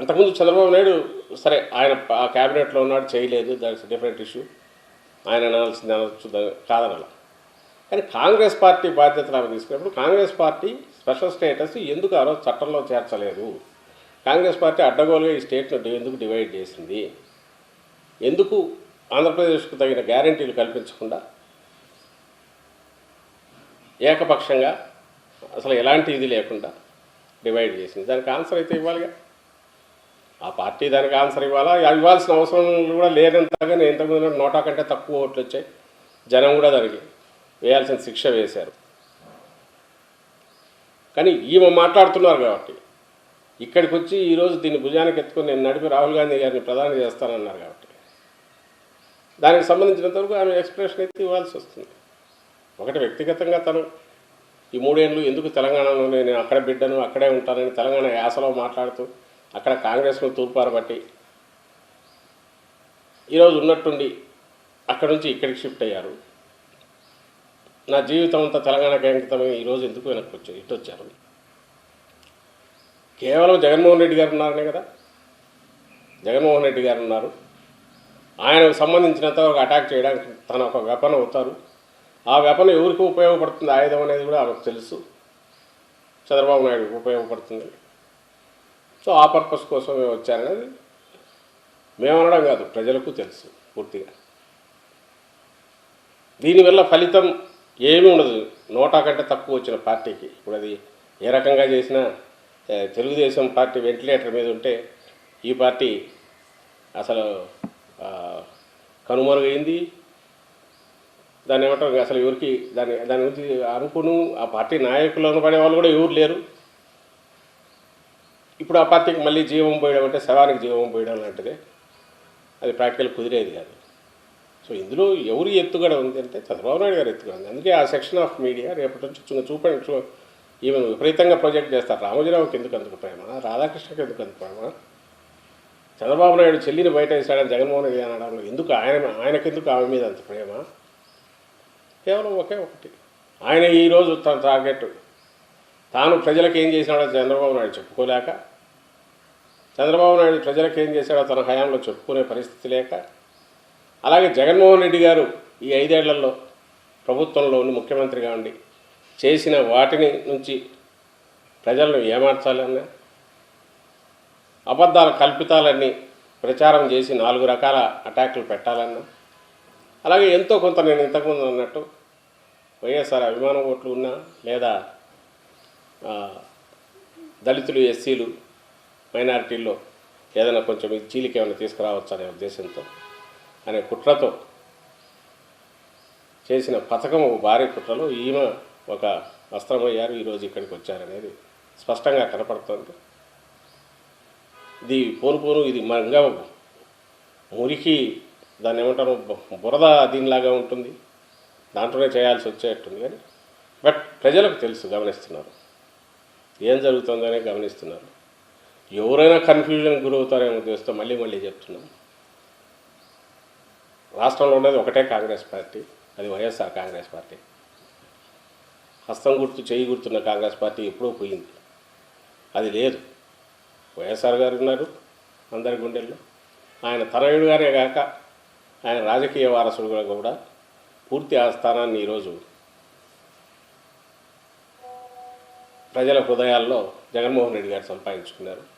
అంతకుముందు చంద్రబాబు నాయుడు సరే ఆయన ఆ క్యాబినెట్లో ఉన్నాడు చేయలేదు దాట్స్ డిఫరెంట్ ఇష్యూ. ఆయన అనాల్సింది అనొచ్చు కాదనాల. కానీ కాంగ్రెస్ పార్టీ బాధ్యతలు ఆమె తీసుకున్నప్పుడు కాంగ్రెస్ పార్టీ స్పెషల్ స్టేటస్ ఎందుకు ఆ రోజు చట్టంలో చేర్చలేదు? కాంగ్రెస్ పార్టీ అడ్డగోలుగా ఈ స్టేట్ను ఎందుకు డివైడ్ చేసింది? ఎందుకు ఆంధ్రప్రదేశ్కు తగిన గ్యారంటీలు కల్పించకుండా ఏకపక్షంగా అసలు ఎలాంటి ఇది లేకుండా డివైడ్ చేసింది? దానికి ఆన్సర్ అయితే ఇవ్వాలిగా. ఆ పార్టీ దానికి ఆన్సర్ ఇవ్వాలా? ఇవ్వాల్సిన అవసరం కూడా లేనంతగా నేను ఇంతకుముందు నోటా కంటే తక్కువ ఓట్లు వచ్చాయి. జనం కూడా దానికి వేయాల్సిన శిక్ష వేశారు. కానీ ఈమె మాట్లాడుతున్నారు కాబట్టి ఇక్కడికి వచ్చి ఈరోజు దీన్ని భుజానికి ఎత్తుకొని నేను నడిపి రాహుల్ గాంధీ గారిని ప్రధాని చేస్తానన్నారు కాబట్టి. దానికి సంబంధించినంతవరకు ఆమె ఎక్స్ప్రెషన్ అయితే ఇవ్వాల్సి వస్తుంది. ఒకటి వ్యక్తిగతంగా తను ఈ మూడేళ్ళు ఎందుకు తెలంగాణలో నేను అక్కడ బిడ్డను అక్కడే ఉంటానని తెలంగాణ యాసలో మాట్లాడుతూ అక్కడ కాంగ్రెస్ను తూర్పారబట్టి ఈరోజు ఉన్నట్టుండి అక్కడి నుంచి ఇక్కడికి షిఫ్ట్ అయ్యారు. నా జీవితం అంతా తెలంగాణకి అంకితమై ఈరోజు ఎందుకు వెనక్కి వచ్చారు? ఇటు వచ్చారు. కేవలం జగన్మోహన్ రెడ్డి గారు ఉన్నారనే కదా? జగన్మోహన్ రెడ్డి గారు ఉన్నారు. ఆయనకు సంబంధించినంత ఒక అటాక్ చేయడానికి తన ఒక వెపన్ అవుతారు. ఆ వెపన్ ఎవరికి ఉపయోగపడుతుంది? ఆయుధం అనేది కూడా ఆమెకు తెలుసు. చంద్రబాబు నాయుడుకి ఉపయోగపడుతుంది. సో ఆ పర్పస్ కోసం మేము వచ్చారనేది మేమనడం కాదు ప్రజలకు తెలుసు పూర్తిగా. దీనివల్ల ఫలితం ఏమీ ఉండదు. నోటా కంటే తక్కువ వచ్చిన పార్టీకి. ఇప్పుడు అది ఏ రకంగా చేసినా తెలుగుదేశం పార్టీ వెంటిలేటర్ మీద ఉంటే ఈ పార్టీ అసలు కనుమరుగైంది. దాన్ని ఏమంటారు అసలు ఎవరికి దాని దాని గురించి అనుకును ఆ పార్టీ నాయకులు పడే వాళ్ళు కూడా ఎవరు లేరు. ఇప్పుడు ఆ పార్టీకి మళ్ళీ జీవం పోయడం అంటే శవానికి జీవం పోయడం లాంటిదే. అది ప్రాక్టికల్ కుదిరేది కాదు. సో ఇందులో ఎవరు ఎత్తుగడ ఉంది అంటే చంద్రబాబు నాయుడు గారు ఎత్తుగడ ఉంది. అందుకే ఆ సెక్షన్ ఆఫ్ మీడియా రేపటి నుంచి చూ- చూపండి ఈవెన్ విపరీతంగా ప్రొజెక్ట్ చేస్తారు. రామోజీరావుకి ఎందుకు అందుకు ప్రేమ? రాధాకృష్ణకి ఎందుకు అందుకు ప్రేమ? చంద్రబాబు నాయుడు చెల్లిని బయట వేసాడని జగన్మోహన్ రెడ్డి అనడంలో ఎందుకు ఆయన ఆయనకెందుకు ఆమె మీద అంత ప్రేమ? కేవలం ఒకే ఒకటి. ఆయన ఈరోజు తన టార్గెట్ తాను ప్రజలకు ఏం చేసినాడో చంద్రబాబు నాయుడు చెప్పుకోలేక చంద్రబాబు నాయుడు ప్రజలకు ఏం చేశాడో తన హయాంలో చెప్పుకునే పరిస్థితి లేక అలాగే జగన్మోహన్ రెడ్డి గారు ఈ ఐదేళ్ళలో ప్రభుత్వంలో ఉండి ముఖ్యమంత్రిగా ఉండి చేసిన వాటిని నుంచి ప్రజలను ఏమార్చాలన్నా అబద్ధాల కల్పితాలన్నీ ప్రచారం చేసి నాలుగు రకాల అటాకులు పెట్టాలన్నా అలాగే ఎంతో కొంత నేను ఇంతకుముందు అన్నట్టు వైఎస్ఆర్ అభిమాన ఓట్లు ఉన్నా లేదా దళితులు ఎస్సీలు మైనారిటీల్లో ఏదైనా కొంచెం చీలిక ఏమైనా తీసుకురావచ్చు అనే ఉద్దేశంతో అనే కుట్రతో చేసిన పథకం ఒక భారీ కుట్రలో ఈమె ఒక వస్త్రమయ్యారు ఈరోజు ఇక్కడికి వచ్చారనేది స్పష్టంగా కనపడుతోంది. ఇది పోను పోను ఇది మంగా మురికి దాన్ని ఏమంటారు బురద దీనిలాగా ఉంటుంది. దాంట్లోనే చేయాల్సి వచ్చేట్టుంది కానీ బట్ ప్రజలకు తెలుసు గమనిస్తున్నారు. ఏం జరుగుతుందనే గమనిస్తున్నారు. ఎవరైనా కన్ఫ్యూజన్ గురవుతారేమో ఉద్దేశంతో మళ్ళీ మళ్ళీ చెప్తున్నాం. రాష్ట్రంలో ఉన్నది ఒకటే కాంగ్రెస్ పార్టీ అది వైఎస్ఆర్ కాంగ్రెస్ పార్టీ. హస్తం గుర్తు చేయి గుర్తున్న కాంగ్రెస్ పార్టీ ఎప్పుడూ పోయింది. అది లేదు. వైఎస్ఆర్ గారు ఉన్నారు అందరి గుండెల్లో. ఆయన తనయుడు గారే కాక ఆయన రాజకీయ వారసుడుగా కూడా పూర్తి ఆ స్థానాన్ని ఈరోజు ప్రజల హృదయాల్లో జగన్మోహన్ రెడ్డి గారు సంపాదించుకున్నారు.